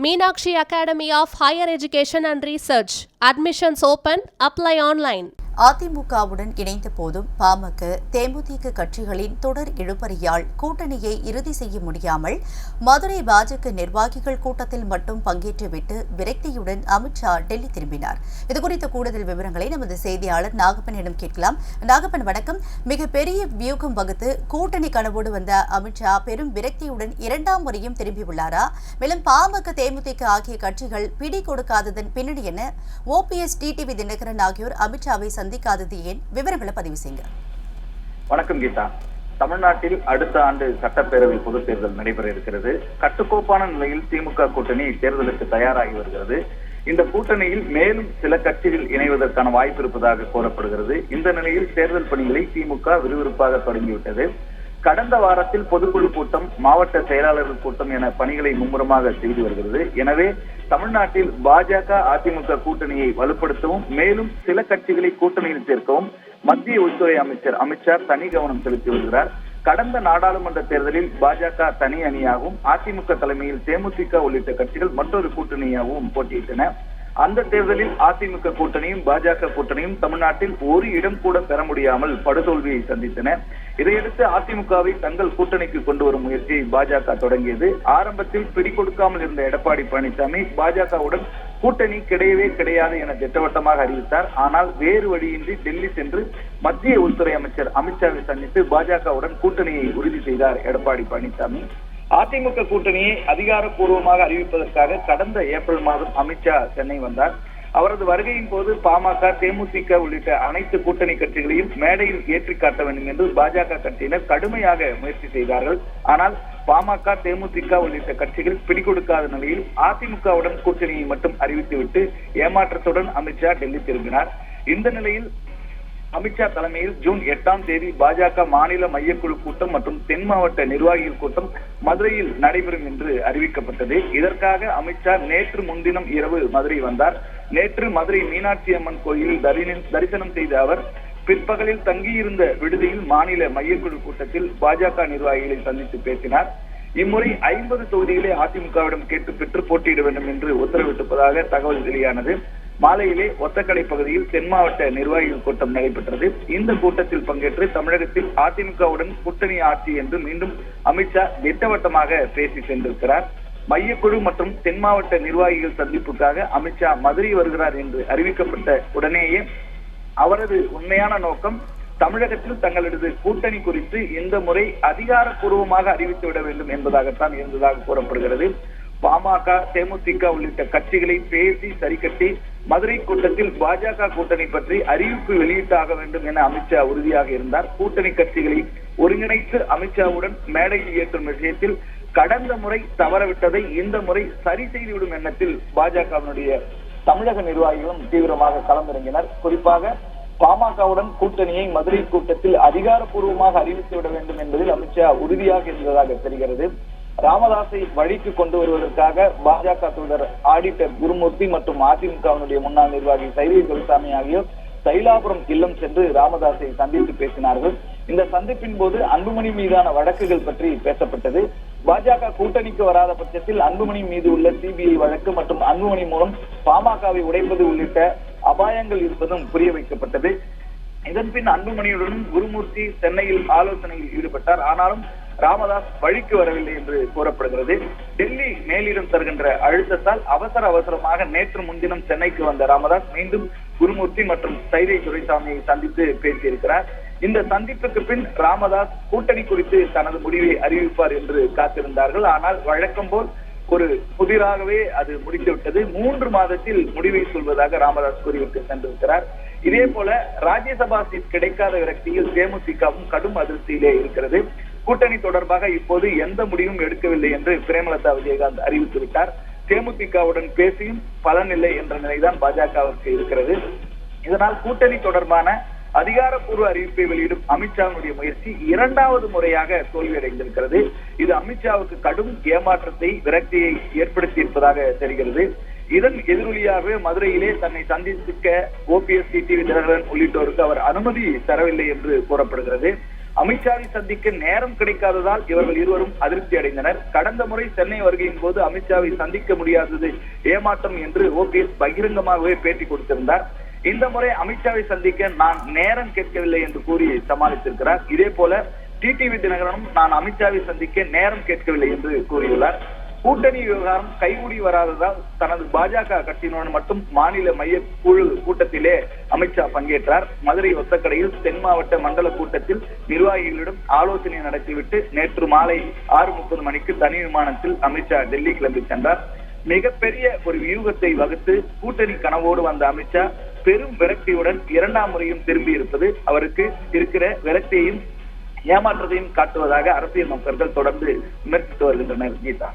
Meenakshi Academy of Higher Education and Research. Admissions open. Apply online. அதிமுகவுடன் இணைந்த போதும் பாமக தேமுதிக கட்சிகளின் தொடர் இழுபறியால் கூட்டணியை இறுதி செய்ய முடியாமல் மதுரை பாஜக நிர்வாகிகள் கூட்டத்தில் மட்டும் பங்கேற்றுவிட்டு விரக்தியுடன் அமித்ஷா டெல்லி திரும்பினார். இதுகுறித்த கூடுதல் விவரங்களை நமது செய்தியாளர் நாகப்பனிடம் கேட்கலாம். நாகப்பன் வணக்கம். மிகப்பெரிய வியூகம் வகுத்து கூட்டணி கனவோடு வந்த அமித்ஷா பெரும் விரக்தியுடன் இரண்டாம் முறையும் திரும்பியுள்ளாரா? மேலும் பாமக தேமுதிக ஆகிய கட்சிகள் பிடி கொடுக்காததன் பின்னணி என்ன? ஓபிஎஸ் டிடிவி தினகரன் ஆகியோர் அமித்ஷாவை சந்திக்காதது ஏன்? விவரங்களை பதிவு செய்யுங்க. வணக்கம் கீதா. தமிழ்நாட்டில் அடுத்த ஆண்டு சட்டப்பேரவை பொதுத் தேர்தல் நடைபெற இருக்கிறது. கட்டுக்கோப்பான நிலையில் திமுக கூட்டணி தேர்தலுக்கு தயாராகி வருகிறது. இந்த கூட்டணியில் மேலும் சில கட்சிகள் இணைவதற்கான வாய்ப்பு இருப்பதாக கூறப்படுகிறது. இந்த நிலையில் தேர்தல் பணிகளை திமுக விறுவிறுப்பாக தொடங்கிவிட்டது. கடந்த வாரத்தில் பொதுக்குழு கூட்டம் மாவட்ட செயலாளர்கள் கூட்டம் என பணிகளை மும்முரமாக செய்து வருகிறது. எனவே தமிழ்நாட்டில் பாஜக அதிமுக கூட்டணியை வலுப்படுத்தவும் மேலும் சில கட்சிகளை கூட்டணியில் சேர்க்கவும் மத்திய உள்துறை அமைச்சர் அமித்ஷா தனி கவனம் செலுத்தி வருகிறார். கடந்த நாடாளுமன்ற தேர்தலில் பாஜக தனி அணியாகவும் அதிமுக தலைமையில் தேமுதிக உள்ளிட்ட கட்சிகள் மற்றொரு கூட்டணியாகவும் போட்டியிட்டன. அந்த தேர்தலில் அதிமுக கூட்டணியும் பாஜக கூட்டணியும் தமிழ்நாட்டில் ஒரு இடம் கூட பெற முடியாமல் படுதோல்வியை சந்தித்தன. இதையடுத்து அதிமுகவை தங்கள் கூட்டணிக்கு கொண்டு வரும் முயற்சியை பாஜக தொடங்கியது. ஆரம்பத்தில் பிடி கொடுக்காமல் இருந்த எடப்பாடி பழனிசாமி பாஜகவுடன் கூட்டணி கிடையவே கிடையாது என திட்டவட்டமாக அறிவித்தார். ஆனால் வேறு வழியின்றி டெல்லி சென்று மத்திய உள்துறை அமைச்சர் அமித்ஷாவை சந்தித்து பாஜகவுடன் கூட்டணியை உறுதி செய்தார் எடப்பாடி பழனிசாமி. அதிமுக கூட்டணியை அதிகாரப்பூர்வமாக அறிவிப்பதற்காக கடந்த ஏப்ரல் மாதம் அமித்ஷா சென்னை வந்தார். அவரது வருகையின் போது பாமக தேமுதிக உள்ளிட்ட அனைத்து கூட்டணி கட்சிகளையும் மேடையில் ஏற்றி காட்ட வேண்டும் என்று பாஜக கட்சியினர் கடுமையாக முயற்சி செய்தார்கள். ஆனால் பாமக தேமுதிக உள்ளிட்ட கட்சிகள் பிடிகொடுக்காத நிலையில் அதிமுகவுடன் கூட்டணியை மட்டும் அறிவித்துவிட்டு ஏமாற்றத்துடன் அமித்ஷா டெல்லி திரும்பினார். இந்த நிலையில் அமித்ஷா தலைமையில் ஜூன் எட்டாம் தேதி பாஜக மாநில மையக்குழு கூட்டம் மற்றும் தென் மாவட்ட நிர்வாகிகள் கூட்டம் மதுரையில் நடைபெறும் என்று அறிவிக்கப்பட்டது. இதற்காக அமித்ஷா நேற்று முன்தினம் இரவு மதுரை வந்தார். நேற்று மதுரை மீனாட்சி அம்மன் கோயிலில் தரிசனம் தரிசனம் செய்த அவர் பிற்பகலில் தங்கியிருந்த விடுதியில் மாநில மையக்குழு கூட்டத்தில் பாஜக நிர்வாகிகளை சந்தித்து பேசினார். இம்முறை ஐம்பது தொகுதிகளை அதிமுகவிடம் கேட்டு பெற்று போட்டியிட வேண்டும் என்று உத்தரவிட்டிருப்பதாக தகவல் வெளியானது. மாலையிலே ஒத்தக்கடை பகுதியில் தென் மாவட்ட நிர்வாகிகள் கூட்டம் நடைபெற்றது. இந்த கூட்டத்தில் பங்கேற்று தமிழகத்தில் அதிமுகவுடன் கூட்டணி ஆட்சி என்று மீண்டும் அமித்ஷா திட்டவட்டமாக பேசி சென்றிருக்கிறார். மையக்குழு மற்றும் தென் மாவட்ட நிர்வாகிகள் சந்திப்புக்காக அமித்ஷா மதுரை வருகிறார் என்று அறிவிக்கப்பட்ட உடனேயே அவரது உண்மையான நோக்கம் தமிழகத்தில் தங்களது கூட்டணி குறித்து இந்த முறை அதிகாரப்பூர்வமாக அறிவித்து விட வேண்டும் என்பதாகத்தான் இருந்ததாக கூறப்படுகிறது. பாமக தேமுதிக உள்ளிட்ட கட்சிகளை பேசி சரிக்கட்டி மதுரை கூட்டத்தில் பாஜக கூட்டணி பற்றி அறிவிப்பு வெளியிட்டாக வேண்டும் என அமித்ஷா உறுதியாக இருந்தார். கூட்டணி கட்சிகளை ஒருங்கிணைத்து அமித்ஷாவுடன் மேடையில் ஏற்றும் விஷயத்தில் கடந்த முறை தவறவிட்டதை இந்த முறை சரி செய்துவிடும் எண்ணத்தில் பாஜகவினுடைய தமிழக நிர்வாகிகளும் தீவிரமாக களமிறங்கினர். குறிப்பாக பாமகவுடன் கூட்டணியை மதுரை கூட்டத்தில் அதிகாரப்பூர்வமாக அறிவித்து விட வேண்டும் என்பதில் அமித்ஷா உறுதியாக இருந்ததாக தெரிகிறது. ராமதாஸை வழிக்கு கொண்டு வருவதற்காக பாஜக தூதர் ஆடிட்டர் குருமூர்த்தி மற்றும் அதிமுகவினுடைய முன்னாள் நிர்வாகி சைவை துரைசாமி ஆகியோர் தைலாபுரம் இல்லம் சென்று ராமதாஸை சந்தித்து பேசினார்கள். இந்த சந்திப்பின் போது அன்புமணி மீதான வழக்குகள் பற்றி பேசப்பட்டது. பாஜக கூட்டணிக்கு வராத பட்சத்தில் அன்புமணி மீது உள்ள சிபிஐ வழக்கு மற்றும் அன்புமணி மூலம் பாமகவை உடைப்பது உள்ளிட்ட அபாயங்கள் இருப்பதும் புரிய வைக்கப்பட்டது. இதன் பின் அன்புமணியுடன் குருமூர்த்தி சென்னையில் ஆலோசனையில் ஈடுபட்டார். ஆனாலும் ராமதாஸ் வழிக்கு வரவில்லை என்று கூறப்படுகிறது. டெல்லி மேலிடம் தருகின்ற அழுத்தத்தால் அவசர அவசரமாக நேற்று முன்தினம் சென்னைக்கு வந்த ராமதாஸ் மீண்டும் குருமூர்த்தி மற்றும் சைதை துரைசாமியை சந்தித்து பேசியிருக்கிறார். இந்த சந்திப்புக்கு பின் ராமதாஸ் கூட்டணி குறித்து தனது முடிவை அறிவிப்பார் என்று காத்திருந்தார்கள். ஆனால் வழக்கம் போல் ஒரு புதிராகவே அது முடித்துவிட்டது மூன்று மாதத்தில் முடிவை சொல்வதாக ராமதாஸ் கூறிவிட்டு சென்றிருக்கிறார். இதே போல ராஜ்யசபா சீட் கிடைக்காத விரக்தியில் தேமுதிகவும் கடும் அதிருப்தியிலே இருக்கிறது. கூட்டணி தொடர்பாக இப்போது எந்த முடிவும் எடுக்கவில்லை என்று பிரேமலதா விஜயகாந்த் அறிவித்து விட்டார் தேமுதிகவுடன் பேசியும் பலனில்லை என்ற நிலைதான் பாஜகவிற்கு இருக்கிறது. இதனால் கூட்டணி தொடர்பான அதிகாரப்பூர்வ அறிவிப்பை வெளியிடும் அமித்ஷாவுடைய முயற்சி இரண்டாவது முறையாக தோல்வியடைந்திருக்கிறது. இது அமித்ஷாவுக்கு கடும் ஏமாற்றத்தை விரக்தியை ஏற்படுத்தி இருப்பதாக தெரிகிறது. இதன் எதிரொலியாகவே மதுரையிலே தன்னை சந்திக்க ஓபிஎஸ் டிடிவி தினகரன் உள்ளிட்டோருக்கு அவர் அனுமதி தரவில்லை என்று கூறப்படுகிறது. அமித்ஷாவை சந்திக்க நேரம் கிடைக்காததால் இவர்கள் இருவரும் அதிருப்தி அடைந்தனர். கடந்த முறை சென்னை வருகையின் போது அமித்ஷாவை சந்திக்க முடியாதது ஏமாற்றம் என்று ஓபிஎஸ் பகிரங்கமாகவே பேட்டி கொடுத்திருந்தார். இந்த முறை அமித்ஷாவை சந்திக்க நான் நேரம் கேட்கவில்லை என்று கூறி சமாளித்திருக்கிறார். இதே போல டிடிவி தினகரனும் நான் அமித்ஷாவை சந்திக்க நேரம் கேட்கவில்லை என்று கூறியுள்ளார். கூட்டணி விவகாரம் கைகூடி வராததால் தனது பாஜக கட்சியினுடன் மட்டும் மாநில மைய குழு கூட்டத்திலே அமித்ஷா பங்கேற்றார். மதுரை ஒத்தக்கடையில் தென் மாவட்ட மண்டல கூட்டத்தில் நிர்வாகிகளிடம் ஆலோசனை நடத்திவிட்டு நேற்று மாலை ஆறு முப்பது மணிக்கு தனி விமானத்தில் அமித்ஷா டெல்லி கிளம்பி சென்றார். மிகப்பெரிய ஒரு வியூகத்தை வகுத்து கூட்டணி கனவோடு வந்த அமித்ஷா பெரும் விரக்தியுடன் இரண்டாம் முறையும் திரும்பி இருப்பது அவருக்கு இருக்கிற விரக்தியையும் ஏமாற்றத்தையும் காட்டுவதாக அரசியல் நோக்கர்கள் தொடர்ந்து விமர்சித்து வருகின்றனர். கீதா.